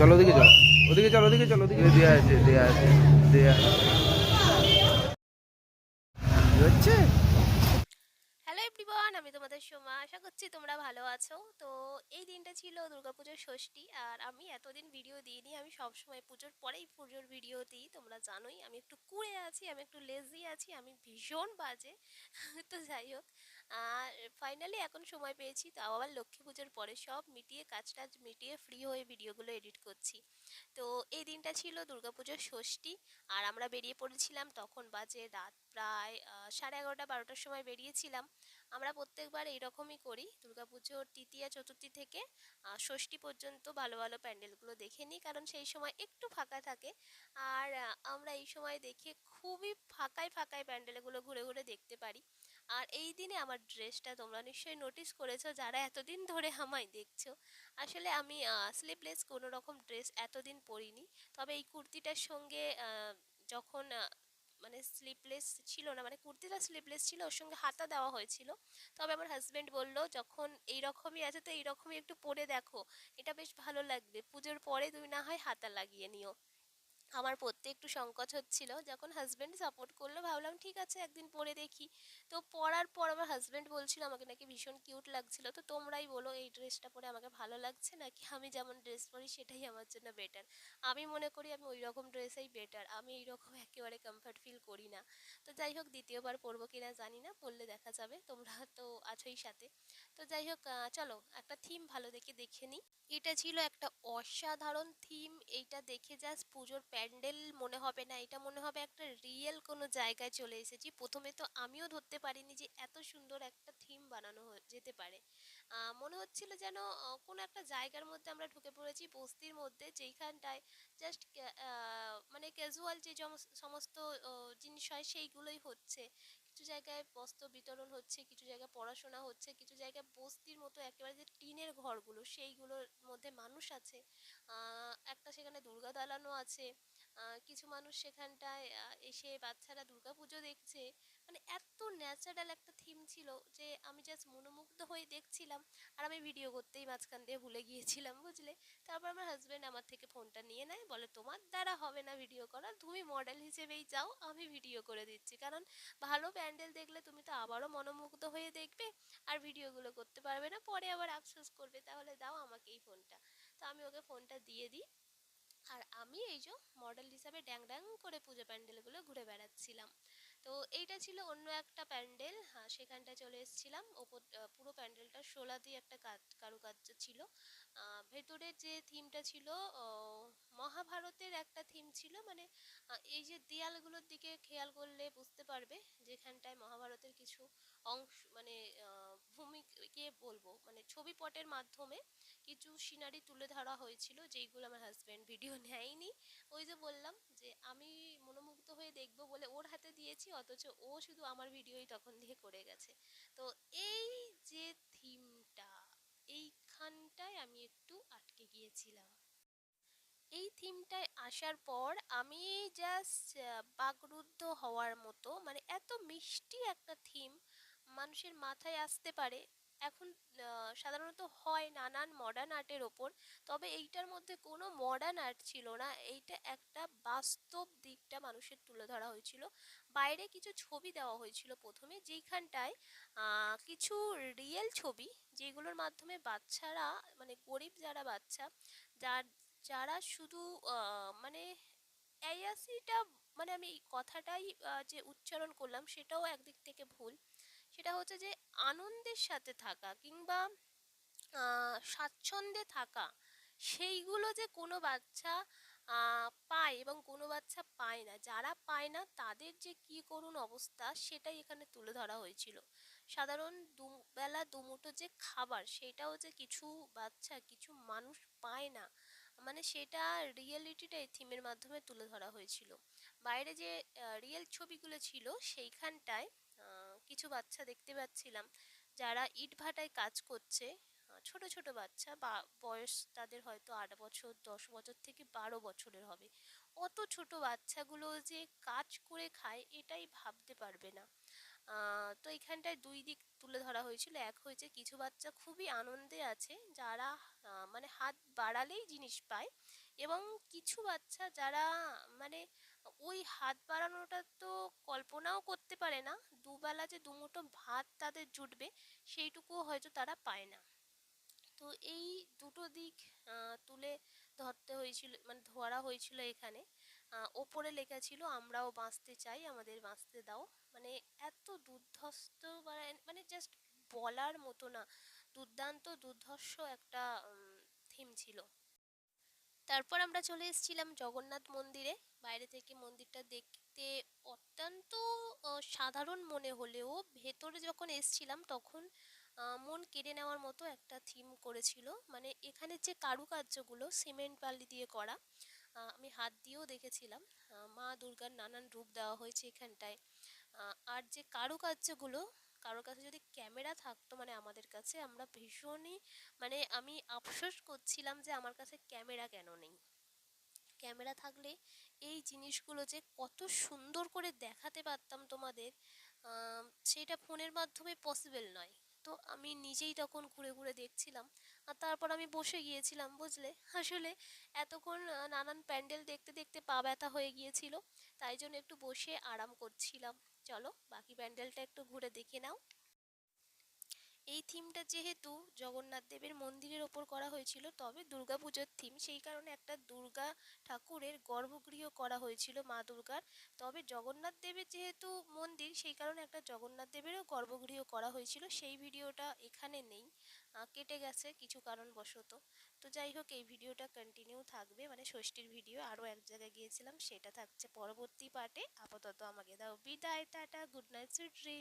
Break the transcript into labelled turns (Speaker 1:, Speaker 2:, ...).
Speaker 1: চলো ওদিকে চলো ওদিকে চলো ওদিকে চলো, ওদিকে। দেয়া আছে দেয়া আছে কি হচ্ছে?
Speaker 2: আমি তোমাদের সোমা। আশা করছি তোমরা ভালো আছো। তো এই দিনটা ছিল দুর্গাপুজোর ষষ্ঠী, আর আমি এতদিন ভিডিও দিইনি। আমি সবসময় পুজোর পরেই পুজোর ভিডিও দিই, তোমরা জানোই। আমি একটু কুড়ে আছি, আমি একটু লেজি আছি, আমি ভীষণ বাজে। তো যাই হোক আর ফাইনালি এখন সময় পেয়েছি, তাও আবার লক্ষ্মী পুজোর পরে সব মিটিয়ে কাজ টাজ মিটিয়ে ফ্রি হয়ে ভিডিওগুলো এডিট করছি। তো এই দিনটা ছিল দুর্গাপুজোর ষষ্ঠী, আর আমরা বেরিয়ে পড়েছিলাম তখন বাজে রাত প্রায় সাড়ে এগারোটা বারোটার সময় বেরিয়েছিলাম। আমরা প্রত্যেকবার এইরকমই করি দুর্গাপুজোর তৃতীয়া, চতুর্থী থেকে ষষ্ঠী পর্যন্ত ভালো ভালো প্যান্ডেলগুলো দেখে নিই, কারণ সেই সময় একটু ফাঁকা থাকে। আর আমরা এই সময় দেখে খুবই ফাঁকায় ফাঁকায় প্যান্ডেলগুলো ঘুরে ঘুরে দেখতে পারি। আর এই দিনে আমার ড্রেসটা তোমরা নিশ্চয়ই নোটিস করেছ, যারা এতদিন ধরে আমায় দেখছ। আসলে আমি স্লিপলেস কোনো রকম ড্রেস এতদিন পরিনি। তবে এই কুর্তিটার সঙ্গে যখন মানে স্লিপলেস ছিল না মানে কুর্তিটা স্লিপলেস ছিল, ওর সঙ্গে হাতা দেওয়া হয়েছিল। তবে আমার হাজব্যান্ড বলল, যখন এই রকমই আছে, তো এই রকমই একটু পরে দেখো। এটা বেশ ভালো লাগবে। পুজোর পরে তুমি না হয় হাতা লাগিয়ে নিও। আমার পড়তে একটু সংকোচ হচ্ছিল। যখন হাজবেন্ড সাপোর্ট করল, ভাবলাম ঠিক আছে, একদিন পরে দেখি। তো পরার পর আমার হাজবেন্ড বলছিল, আমাকে নাকি ভীষণ কিউট লাগছিল। তো তোমরাই বলো, এই ড্রেসটা পরে আমাকে ভালো লাগছে নাকি আমি যেমন ড্রেস পরি, সেটাই আমার জন্য বেটার আমি মনে করি, আমি ওই রকম ড্রেসেই বেটার আমি এই রকম একেবারে কমফর্ট ফিল করি না। তো যাই হোক, দ্বিতীয়বার পরবো কিনা জানি না পরলে দেখা যাবে। তোমরা তো আছোই সাথে। তো যাই হোক চলো, একটা থিম ভালো দেখে দেখে নিই। এটা ছিল একটা অসাধারণ থিম এইটা দেখে জাস্ট পুজোর প্যান্ডেল মনে হবে না, এটা মনে হবে একটা রিয়েল কোনো জায়গায় চলে এসেছি। প্রথমে তো আমিও ধরতে পারিনি যে এত সুন্দর একটা থিম বানানো যেতে পারে। মনে হচ্ছিল যেন কোনো একটা জায়গার মধ্যে আমরা ঢুকে পড়েছি, বস্তির মধ্যে, যেইখানটায় জাস্ট মানে ক্যাজুয়াল যে সমস্ত জিনিস হয়, সেইগুলোই হচ্ছে। কিছু জায়গায় বস্ত্র বিতরণ হচ্ছে, কিছু জায়গায় পড়াশোনা হচ্ছে, কিছু জায়গায় বস্তির মতো একেবারে যে টিনের ঘরগুলো, সেইগুলোর মধ্যে মানুষ আছে। একটা সেখানে দুর্গা দালানও আছে। কিছু মানুষ সেখানটায় এসে বাচ্চারা দুর্গা পুজো দেখছে। মানে এত ন্যাচারাল একটা থিম ছিল যে আমি জাস্ট মনোমুগ্ধ হয়ে দেখছিলাম। আর আমি ভিডিও করতেই মাঝখান দিয়ে ভুলে গিয়েছিলাম, বুঝলে? তারপর আমার হাজবেন্ড আমার থেকে ফোনটা নিয়ে নেয়, বলে, তোমার দ্বারা হবে না ভিডিও করা, তুমি মডেল হিসেবেই যাও, আমি ভিডিও করে দিচ্ছি। কারণ ভালো প্যান্ডেল দেখলে তুমি তো আবারও মনোমুগ্ধ হয়ে দেখবে, আর ভিডিওগুলো করতে পারবে না, পরে আবার আফসোস করবে, তাহলে দাও আমাকে এই ফোনটা তো আমি ওকে ফোনটা দিয়ে দিই, আর আমি এই যে মডেল হিসাবে ড্যাং ড্যাং করে পুজো প্যান্ডেলগুলো ঘুরে বেড়াচ্ছিলাম। তো এইটা ছিল অন্য একটা প্যান্ডেল। হ্যাঁ সেখানটা চলে এসেছিলাম। ওপর পুরো প্যান্ডেলটা শোলা দিয়ে একটা কারুকার্য ছিল। ভেতরের যে থিমটা ছিল মহাভারতের একটা থিম ছিল। মানে এই যে দেয়ালগুলোর দিকে খেয়াল করলে বুঝতে পারবে যেখানটায় মহাভারতের কিছু অংশ মানে ভূমিকে বলব মানে ছবি পটের মাধ্যমে কিছু সিনারি তুলে ধরা হয়েছিল, যেইগুলো আমার হাজবেন্ড ভিডিও নেয়নি। ওই যে বললাম যে আমি মনোমুগ্ধ হয়ে দেখব বলে ওর হাতে দিয়েছি, অথচ ও শুধু আমার ভিডিওই তখন দিয়ে করে গেছে। তো এই যে থিমটা এইখানটায় আমি একটু আটকে গিয়েছিলাম। এই থিমটায় আসার পর আমি জাস্ট বাকরুদ্ধ হওয়ার মতো মানে এত মিষ্টি একটা থিম মানুষের মাথায় আসতে পারে, এখন সাধারণত হয় নানান মডার্ন আর্টের ওপর, তবে এইটার মধ্যে কোনো মডার্ন আর্ট ছিল না। এইটা একটা বাস্তব দিকটা মানুষের তুলে ধরা হয়েছিল। বাইরে কিছু ছবি দেওয়া হয়েছিল প্রথমে, যেইখানটায় কিছু রিয়েল ছবি, যেগুলোর মাধ্যমে বাচ্চারা মানে গরিব যারা বাচ্চা, যার, যারা শুধু মানে অ্যায়াসিটা মানে আমি কথাটাই যে উচ্চারণ করলাম, সেটাও একদিক থেকে ভুল। সেটা হচ্ছে যে আনন্দের সাথে থাকা কিংবা স্বাচ্ছন্দ্যে থাকা, সেইগুলো যে কোনো বাচ্চা পায় এবং কোনো বাচ্চা পায় না। যারা পায় না, তাদের যে কি করুণ অবস্থা, সেটাই এখানে তুলে ধরা হয়েছিল। সাধারণ দুবেলা দুমুঠো যে খাবার, সেটাও যে কিছু বাচ্চা, কিছু মানুষ পায় না মানে সেটা রিয়েলিটিটা এই থিমের মাধ্যমে তুলে ধরা হয়েছিল। বাইরে যে রিয়েল ছবিগুলো ছিল, সেইখানটায় কিছু বাচ্চা দেখতে পাচ্ছিলাম, যারা ইটভাটায় কাজ করছে। ছোট ছোট বাচ্চা বা বয়স তাদের হয়তো আট বছর, দশ বছর থেকে বারো বছরের হবে। অত ছোট বাচ্চাগুলো যে কাজ করে খায়, এটাই ভাবতে পারবে না। তো এখানটায় দুই দিক তুলে ধরা হয়েছিল। এক হয়েছে কিছু বাচ্চা খুবই আনন্দে আছে, যারা মানে হাত বাড়ালেই জিনিস পায় এবং কিছু বাচ্চা যারা মানে ওই হাত বাড়ানোটা তো কল্পনাও করতে পারে না। দুবেলা যে দুমুঠো ভাত তাদের জুটবে, সেইটুকুও হয়তো তারা পায় না। তো এই দুটো দিক তুলে ধরতে হয়েছিল মানে ধরা হয়েছিল এখানে। ওপরে লেখা ছিল, আমরাও বাঁচতে চাই, আমাদের বাঁচতে দাও। মানে এত দুর্ধর্ষ, মানে- মানে জাস্ট বলার মতো না। দুর্দান্ত, দুর্ধর্ষ একটা থিম ছিল। তারপর আমরা চলে এসেছিলাম জগন্নাথ মন্দিরে। বাইরে থেকে মন্দিরটা দেখতে অত্যন্ত সাধারণ মনে হলেও ভেতরে যখন এসছিলাম তখন মন কেড়ে নেওয়ার মতো একটা থিম করেছিল। মানে এখানে যে কারুকার্যগুলো সিমেন্ট বালি দিয়ে করা আমি হাত দিয়েও দেখেছিলাম। মা দুর্গার নানান রূপ দেওয়া হয়েছে এখানটায়। আর যে কারুকার্যগুলো কারোর কাছে যদি ক্যামেরা থাকতো মানে আমাদের কাছে, আমরা ভীষণই মানে আমি আফসোস করছিলাম যে আমার কাছে ক্যামেরা কেন নেই। ক্যামেরা থাকলে এই জিনিসগুলো যে কত সুন্দর করে দেখাতে পারতাম তোমাদের সেটা ফোনের মাধ্যমে পসিবল নয়। তো আমি নিজেই তখন ঘুরে ঘুরে দেখছিলাম। আর তারপর আমি বসে গিয়েছিলাম, বুঝলে? আসলে এতক্ষণ নানান প্যান্ডেল দেখতে দেখতে পা ব্যথা হয়ে গিয়েছিল, তাই জন্য একটু বসে আরাম করছিলাম। চলো, বাকি প্যান্ডেলটা একটু ঘুরে দেখে নাও। এই থিমটা যেহেতু জগন্নাথ দেবের মন্দিরের ওপর করা হয়েছিল, তবে দুর্গাপুজোর থিম সেই কারণে একটা দুর্গা ঠাকুরের গর্ভগৃহ করা হয়েছিল মা দুর্গার। তবে জগন্নাথ দেবের যেহেতু মন্দির, সেই কারণে একটা জগন্নাথ দেবেরও গর্ভগৃহ করা হয়েছিল। সেই ভিডিওটা এখানে নেই কেটে গেছে কিছু কারণবশত। তো যাই হোক, এই ভিডিওটা কন্টিনিউ থাকবে। মানে ষষ্ঠীর ভিডিও আরও এক জায়গায় গিয়েছিলাম, সেটা থাকছে পরবর্তী পার্টে আপাতত আমাকে দাও। বিদায়, টাটা গুড নাইট সুইট